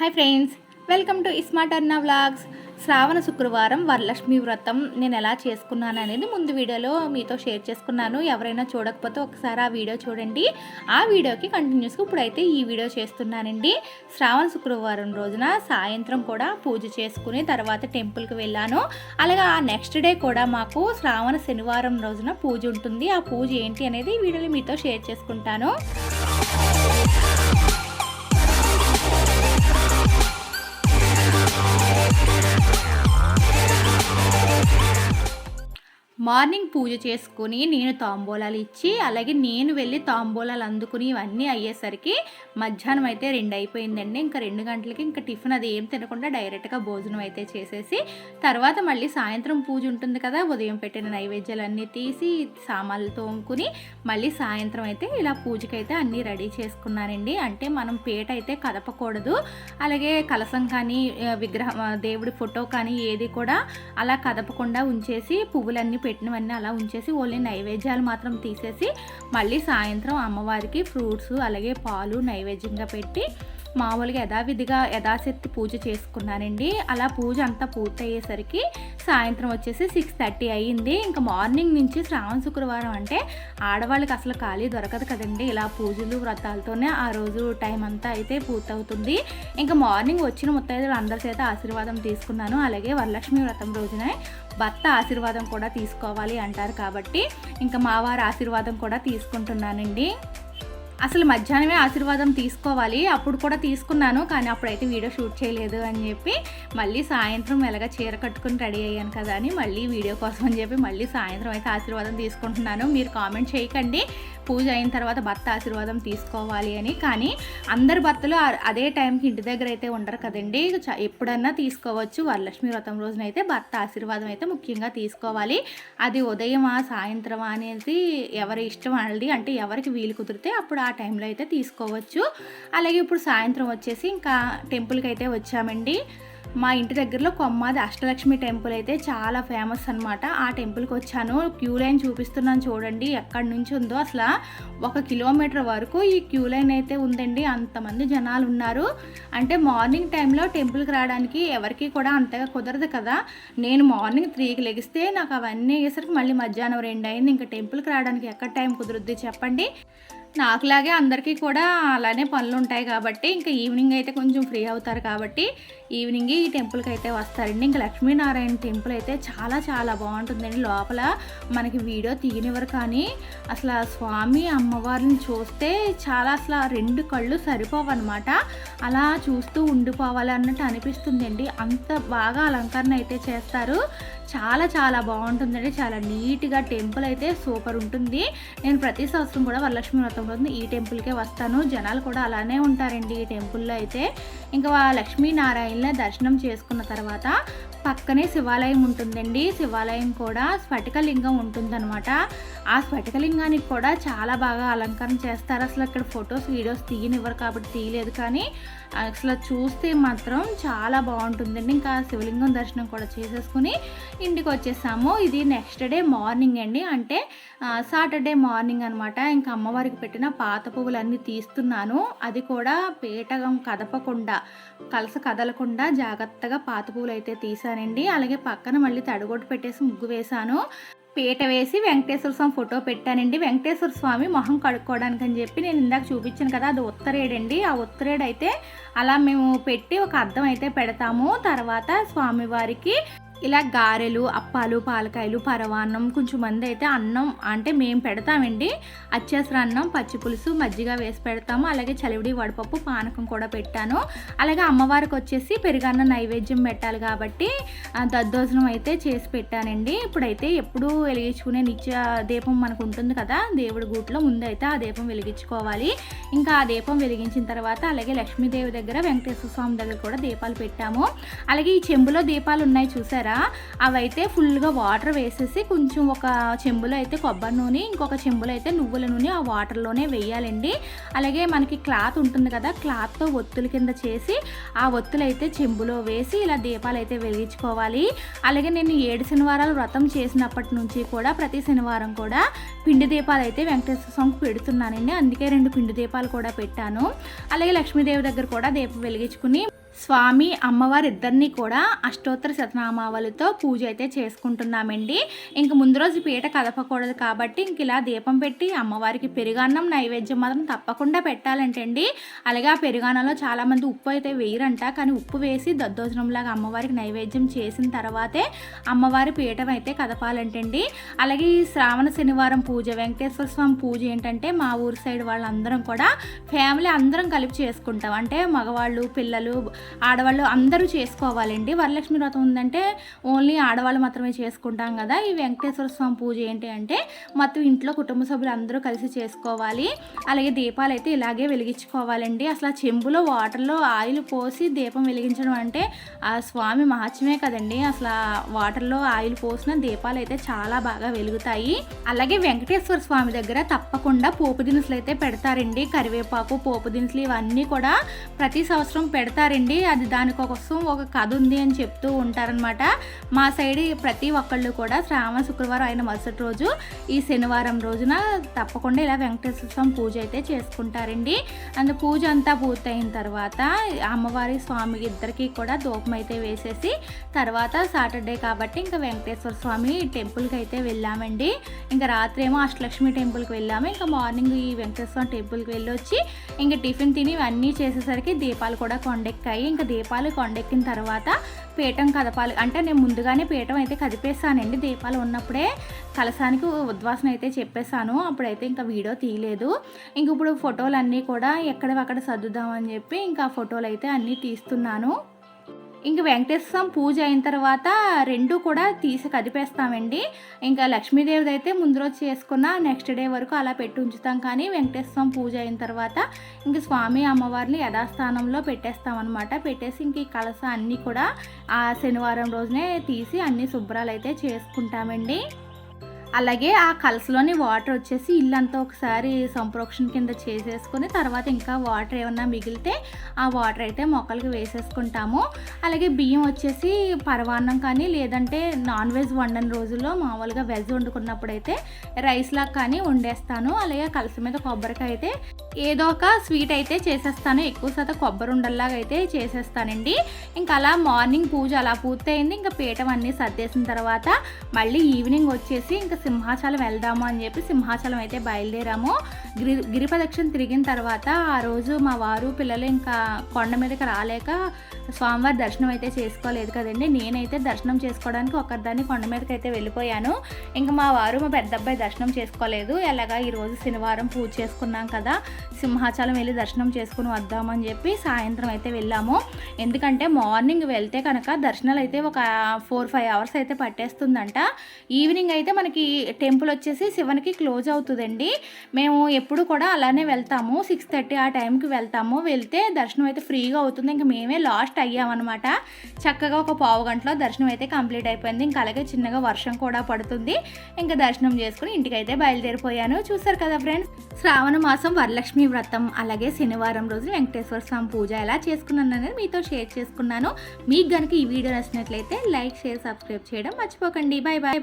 Hi friends welcome to iSmart Anna vlogs Shravana శుక్రవారం వరలక్ష్మి వ్రతం. నేను ఎలా చేసుకున్నాను అనేది ముందు వీడియోలో మీతో షేర్ చేసుకున్నాను. ఎవరైనా చూడకపోతే ఒకసారి ఆ వీడియో చూడండి. ఆ వీడియోకి కంటిన్యూస్గా ఇప్పుడైతే ఈ వీడియో చేస్తున్నానండి. శ్రావణ శుక్రవారం రోజున సాయంత్రం కూడా పూజ చేసుకుని తర్వాత టెంపుల్కి వెళ్ళాను. అలాగే ఆ నెక్స్ట్ డే కూడా మాకు శ్రావణ శనివారం రోజున పూజ ఉంటుంది. ఆ పూజ ఏంటి అనేది ఈ వీడియోలో మీతో షేర్ చేసుకుంటాను. మార్నింగ్ పూజ చేసుకుని నేను తాంబూలాలు ఇచ్చి అలాగే నేను వెళ్ళి తాంబూలాలు అందుకుని ఇవన్నీ అయ్యేసరికి మధ్యాహ్నం అయితే రెండు అయిపోయిందండి. ఇంకా రెండు గంటలకి ఇంకా టిఫిన్ అది ఏం తినకుండా డైరెక్ట్గా భోజనం అయితే చేసేసి తర్వాత మళ్ళీ సాయంత్రం పూజ ఉంటుంది కదా ఉదయం పెట్టిన నైవేద్యాలన్నీ తీసి సామాన్లు తోముకుని మళ్ళీ సాయంత్రం అయితే ఇలా పూజకైతే అన్నీ రెడీ చేసుకున్నానండి అంటే మనం పేట అయితే కదపకూడదు. అలాగే కలసం కానీ విగ్రహం దేవుడి ఫోటో కానీ ఏది కూడా అలా కదపకుండా ఉంచేసి పువ్వులన్నీ పెట్టినవన్నీ అలా ఉంచేసి ఓన్లీ నైవేద్యాలు మాత్రం తీసేసి మళ్ళీ సాయంత్రం అమ్మవారికి ఫ్రూట్స్ అలాగే పాలు నైవేద్యంగా పెట్టి మామూలుగా యథావిధిగా యథాశక్తి పూజ చేసుకున్నానండి. అలా పూజ అంతా పూర్తయ్యేసరికి సాయంత్రం వచ్చేసి సిక్స్ థర్టీ అయ్యింది. ఇంకా మార్నింగ్ నుంచి శ్రావణ శుక్రవారం అంటే ఆడవాళ్ళకి అసలు ఖాళీ దొరకదు కదండి. ఇలా పూజలు వ్రతాలతోనే ఆ రోజు టైం అంతా అయితే పూర్తవుతుంది. ఇంకా మార్నింగ్ వచ్చిన ముత్తైదులు అందరి చేత ఆశీర్వాదం తీసుకున్నాను. అలాగే వరలక్ష్మి వ్రతం రోజునే భర్త ఆశీర్వాదం కూడా తీసుకోవాలి అంటారు కాబట్టి ఇంకా మా వారి ఆశీర్వాదం కూడా తీసుకుంటున్నానండి. అసలు మధ్యాహ్నమే ఆశీర్వాదం తీసుకోవాలి అప్పుడు కూడా తీసుకున్నాను కానీ అప్పుడైతే వీడియో షూట్ చేయలేదు అని చెప్పి మళ్ళీ సాయంత్రం ఎలాగ చీర కట్టుకుని రెడీ అయ్యాను కదా అని మళ్ళీ వీడియో కోసం అని చెప్పి మళ్ళీ సాయంత్రం అయితే ఆశీర్వాదం తీసుకుంటున్నాను. మీరు కామెంట్ చేయకండి. పూజ అయిన తర్వాత భర్త ఆశీర్వాదం తీసుకోవాలి అని. కానీ అందరి భర్తలు అదే టైంకి ఇంటి దగ్గర అయితే ఉండరు కదండి. చ- ఎప్పుడన్నా తీసుకోవచ్చు. వరలక్ష్మి వ్రతం రోజున అయితే భర్త ఆశీర్వాదం అయితే ముఖ్యంగా తీసుకోవాలి. అది ఉదయమా సాయంత్రమా అనేది ఎవరి ఇష్టం అనేది అంటే ఎవరికి వీలు కుదిరితే అప్పుడు ఆ టైంలో అయితే తీసుకోవచ్చు. అలాగే ఇప్పుడు సాయంత్రం వచ్చేసి ఇంకా టెంపుల్కి అయితే వచ్చామండి. మా ఇంటి దగ్గరలో కొమ్మాది అష్టలక్ష్మి టెంపుల్ అయితే చాలా ఫేమస్ అనమాట ఆ టెంపుల్కి వచ్చాను. క్యూ లైన్ చూపిస్తున్నాను చూడండి. ఎక్కడి నుంచి ఉందో అసలు ఒక కిలోమీటర్ వరకు ఈ క్యూ లైన్ అయితే ఉందండి. అంతమంది జనాలు ఉన్నారు. అంటే మార్నింగ్ టైంలో టెంపుల్కి రావడానికి ఎవరికి కూడా అంతగా కుదరదు కదా. నేను మార్నింగ్ త్రీకి లెగిస్తే నాకు అవన్నీ అయ్యేసరికి మళ్ళీ మధ్యాహ్నం రెండు అయింది. ఇంకా టెంపుల్కి రావడానికి ఎక్కడ టైం కుదురుద్ది చెప్పండి? నాకులాగే అందరికీ కూడా అలానే పనులు ఉంటాయి కాబట్టి ఇంకా ఈవినింగ్ అయితే కొంచెం ఫ్రీ అవుతారు కాబట్టి ఈవినింగ్ ఈ టెంపుల్కి అయితే వస్తారండి. ఇంకా లక్ష్మీనారాయణ టెంపుల్ అయితే చాలా చాలా బాగుంటుందండి. లోపల మనకి వీడియో తీయనివ్వరు కానీ అసలు ఆ స్వామి అమ్మవారిని చూస్తే చాలా అసలు ఆ రెండు కళ్ళు సరిపోవన్నమాట. అలా చూస్తూ ఉండిపోవాలి అన్నట్టు అనిపిస్తుందండి. అంత బాగా అలంకరణ అయితే చేస్తారు. చాలా చాలా బాగుంటుందండి. చాలా నీట్గా టెంపుల్ అయితే సూపర్ ఉంటుంది. నేను ప్రతి సంవత్సరం కూడా వరలక్ష్మి వ్రతం రోజున ఈ టెంపుల్కే వస్తాను. జనాలు కూడా అలానే ఉంటారండి ఈ టెంపుల్లో అయితే. ఇంకా లక్ష్మీనారాయణ దర్శనం చేసుకున్న తర్వాత పక్కనే శివాలయం ఉంటుందండి. శివాలయం కూడా స్ఫటికలింగం ఉంటుందన్నమాట. ఆ స్ఫటికలింగానికి కూడా చాలా బాగా అలంకరణ చేస్తారు. అసలు అక్కడ ఫొటోస్ వీడియోస్ తీయనివ్వరు కాబట్టి తీయలేదు కానీ అసలు చూస్తే మాత్రం చాలా బాగుంటుందండి. ఇంకా శివలింగం దర్శనం కూడా చేసేసుకుని ఇంటికి వచ్చేసాము. ఇది నెక్స్ట్ డే మార్నింగ్ అండి. అంటే సాటర్డే మార్నింగ్ అనమాట ఇంకా అమ్మవారికి పెట్టిన పాత పువ్వులన్నీ తీస్తున్నాను. అది కూడా పీటగం కదపకుండా కలస కదలకుండా జాగ్రత్తగా పాత పువ్వులు అయితే తీసానండి అలాగే పక్కన మళ్ళీ తడిగొట్టు పెట్టేసి ముగ్గు వేశాను. పీట వేసి వెంకటేశ్వర స్వామి ఫోటో పెట్టానండి. వెంకటేశ్వర స్వామి మొహం కడుక్కోవడానికి అని చెప్పి నేను ఇందాక చూపించాను కదా అది ఉత్తరేడండి. ఆ ఉత్తరేడు అయితే అలా మేము పెట్టి ఒక అద్దం అయితే పెడతాము. తర్వాత స్వామివారికి ఇలా గారెలు అప్పాలు పాలకాయలు పరవాన్నం కొంచెం మంది అయితే అన్నం అంటే మేము పెడతామండి. అచ్చేసర అన్నం పచ్చి పులుసు మజ్జిగ వేసి పెడతాము. అలాగే చలివిడి వడపప్పు పానకం కూడా పెట్టాను. అలాగే అమ్మవారికి వచ్చేసి పెరుగన్న నైవేద్యం పెట్టాలి కాబట్టి దద్దోజనం అయితే చేసి పెట్టానండి. ఇప్పుడైతే ఎప్పుడు వెలిగించుకునే నిత్య దీపం మనకు ఉంటుంది కదా దేవుడి గూట్లో ముందైతే ఆ దీపం వెలిగించుకోవాలి. ఇంకా ఆ దీపం వెలిగించిన తర్వాత అలాగే లక్ష్మీదేవి దగ్గర వెంకటేశ్వర స్వామి దగ్గర కూడా దీపాలు పెట్టాము. అలాగే ఈ చెంబులో దీపాలు ఉన్నాయి చూసారా? అవైతే ఫుల్గా వాటర్ వేసేసి కొంచెం ఒక చెంబులో అయితే కొబ్బరి నూనె ఇంకొక చెంబులో అయితే నువ్వుల నూనె ఆ వాటర్లోనే వేయాలండి. అలాగే మనకి క్లాత్ ఉంటుంది కదా క్లాత్తో ఒత్తుల కింద చేసి ఆ ఒత్తులు అయితే చెంబులో వేసి ఇలా దీపాలు అయితే వెలిగించుకోవాలి. అలాగే నేను ఏడు శనివారాలు వ్రతం చేసినప్పటి నుంచి కూడా ప్రతి శనివారం కూడా పిండి దీపాలు అయితే వెంకటేశ్వర స్వామికి పెడుతున్నానండి. అందుకే రెండు పిండి దీపాలు కూడా పెట్టాను. అలాగే లక్ష్మీదేవి దగ్గర కూడా దీపం వెలిగించుకుని స్వామి అమ్మవారి ఇద్దరిని కూడా అష్టోత్తర శతనామావళితో పూజ అయితే చేసుకుంటున్నామండి. ఇంక ముందు రోజు పీట కదపకూడదు కాబట్టి ఇంక ఇలా దీపం పెట్టి అమ్మవారికి పెరుగన్నం నైవేద్యం మాత్రం తప్పకుండా పెట్టాలంటండి. అలాగే ఆ పెరుగన్నంలో చాలామంది ఉప్పు అయితే వేయరంట. కానీ ఉప్పు వేసి దద్దోజనంలాగా అమ్మవారికి నైవేద్యం చేసిన తర్వాతే అమ్మవారి పీఠం అయితే కదపాలంటండి. అలాగే ఈ శ్రావణ శనివారం పూజ వెంకటేశ్వర స్వామి పూజ ఏంటంటే మా ఊరు సైడ్ వాళ్ళందరం కూడా ఫ్యామిలీ అందరం కలిపి చేసుకుంటాం. అంటే మగవాళ్ళు పిల్లలు ఆడవాళ్ళు అందరూ చేసుకోవాలండి. వరలక్ష్మి వ్రతం ఉందంటే ఓన్లీ ఆడవాళ్ళు మాత్రమే చేసుకుంటాం కదా. ఈ వెంకటేశ్వర స్వామి పూజ ఏంటి అంటే మొత్తం ఇంట్లో కుటుంబ సభ్యులు అందరూ కలిసి చేసుకోవాలి. అలాగే దీపాలు అయితే ఇలాగే వెలిగించుకోవాలండి. అసలు ఆ చెంబులో వాటర్లో ఆయిల్ పోసి దీపం వెలిగించడం అంటే ఆ స్వామి మహత్యమే కదండి. అసలు ఆ వాటర్లో ఆయిల్ పోసిన దీపాలు అయితే చాలా బాగా వెలుగుతాయి. అలాగే వెంకటేశ్వర స్వామి దగ్గర తప్పకుండా పోపు దినుసులు అయితే పెడతారండి. కరివేపాకు పోపు దినుసులు ఇవన్నీ కూడా ప్రతి సంవత్సరం పెడతారండి. అండి. అది దానికోసం ఒక కథ ఉంది అని చెప్తూ ఉంటారనమాట మా సైడ్ ప్రతి ఒక్కళ్ళు కూడా శ్రావణ శుక్రవారం అయిన మరుసటి రోజు ఈ శనివారం రోజున తప్పకుండా ఇలా వెంకటేశ్వర స్వామి పూజ అయితే చేసుకుంటారండి. అందు పూజ అంతా పూర్తయిన తర్వాత అమ్మవారి స్వామి ఇద్దరికి కూడా ధూపం అయితే వేసేసి తర్వాత సాటర్డే కాబట్టి ఇంకా వెంకటేశ్వర స్వామి టెంపుల్కి అయితే వెళ్ళామండి. ఇంకా రాత్రి ఏమో అష్టలక్ష్మి టెంపుల్కి వెళ్ళాము. ఇంకా మార్నింగ్ ఈ వెంకటేశ్వర స్వామి టెంపుల్కి వెళ్ళొచ్చి ఇంకా టిఫిన్ తిని ఇవన్నీ చేసేసరికి దీపాలు కూడా కొండెక్కాయి. ఇంకా దీపాలు కొండెక్కిన తర్వాత పీఠం కదపాలి. అంటే నేను ముందుగానే పీఠం అయితే కదిపేసానండి దీపాలు ఉన్నప్పుడే కలసానికి ఉద్వాసన అయితే చెప్పేశాను. అప్పుడైతే ఇంకా వీడియో తీయలేదు. ఇంక ఇప్పుడు ఫోటోలు అన్నీ కూడా ఎక్కడవక్కడ సర్దుదామని చెప్పి ఇంకా ఫోటోలు అయితే అన్నీ తీస్తున్నాను. ఇంక వెంకటేశ్వర స్వామి పూజ అయిన తర్వాత రెండు కూడా తీసి కదిపేస్తామండి. ఇంకా లక్ష్మీదేవిది అయితే ముందు రోజు చేసుకున్న నెక్స్ట్ డే వరకు అలా పెట్టి ఉంచుతాం. కానీ వెంకటేశ్వర స్వామి పూజ అయిన తర్వాత ఇంక స్వామి అమ్మవారిని యథాస్థానంలో పెట్టేస్తామన్నమాట. పెట్టేసి ఇంక ఈ కలస అన్నీ కూడా ఆ శనివారం రోజునే తీసి అన్ని శుభ్రాలు అయితే చేసుకుంటామండి. అలాగే ఆ కలసలోని వాటర్ వచ్చేసి ఇల్లంతా ఒకసారి సంప్రోక్షణ కింద చేసేసుకొని తర్వాత ఇంకా వాటర్ ఏమన్నా మిగిలితే ఆ వాటర్ అయితే మొక్కలకి వేసేసుకుంటాము. అలాగే బియ్యం వచ్చేసి పరవాన్నం కానీ లేదంటే నాన్ వెజ్ వండని రోజుల్లో మామూలుగా వెజ్ వండుకున్నప్పుడు అయితే రైస్ లాగా కానీ వండేస్తాను. అలాగే కలస మీద కొబ్బరికాయ అయితే ఏదో ఒక స్వీట్ అయితే చేసేస్తాను. ఎక్కువ శాతం కొబ్బరి ఉండల్లాగా అయితే చేసేస్తానండి. ఇంకా అలా మార్నింగ్ పూజ అలా పూర్తయింది. ఇంకా పీఠం అన్నీ సర్దేసిన తర్వాత మళ్ళీ ఈవినింగ్ వచ్చేసి ఇంకా సింహాచలం వెళ్దాము అని చెప్పి సింహాచలం అయితే బయలుదేరాము. గిరి గిరి ప్రదక్షిణ తిరిగిన తర్వాత ఆ రోజు మా వారు పిల్లలు ఇంకా కొండ మీదకి రాలేక స్వామివారి దర్శనం అయితే చేసుకోలేదు కదండి. నేనైతే దర్శనం చేసుకోవడానికి ఒకరిదాన్ని కొండ మీదకి అయితే వెళ్ళిపోయాను. ఇంకా మా వారు మా పెద్ద అబ్బాయి దర్శనం చేసుకోలేదు. ఎలాగా ఈరోజు శనివారం పూజ చేసుకున్నాం కదా సింహాచలం వెళ్ళి దర్శనం చేసుకుని వద్దామని చెప్పి సాయంత్రం అయితే వెళ్ళాము. ఎందుకంటే మార్నింగ్ వెళ్తే కనుక దర్శనాలు అయితే ఒక ఫోర్ ఫైవ్ అవర్స్ అయితే పట్టేస్తుందంట. ఈవినింగ్ అయితే మనకి టెంపుల్ వచ్చేసి శివనికి క్లోజ్ అవుతుందండి. మేము ఎప్పుడు కూడా అలానే వెళ్తాము. సిక్స్ థర్టీ ఆ టైంకి వెళ్తాము. వెళ్తే దర్శనం అయితే ఫ్రీగా అవుతుంది. ఇంకా మేమే లాస్ట్ అయ్యామన్నమాట. చక్కగా ఒక పావు గంటలో దర్శనం అయితే కంప్లీట్ అయిపోయింది. ఇంకా అలాగే చిన్నగా వర్షం కూడా పడుతుంది. ఇంకా దర్శనం చేసుకుని ఇంటికైతే బయలుదేరిపోయాను. చూసారు కదా ఫ్రెండ్స్? శ్రావణ మాసం వరలక్ష్మి వ్రతం అలాగే శనివారం రోజు వెంకటేశ్వర స్వామి పూజ ఎలా చేసుకున్నాను అనేది మీతో షేర్ చేసుకున్నాను. మీకు కనుక ఈ వీడియో నచ్చినట్లయితే లైక్ షేర్ సబ్స్క్రైబ్ చేయడం మర్చిపోకండి. Bye bye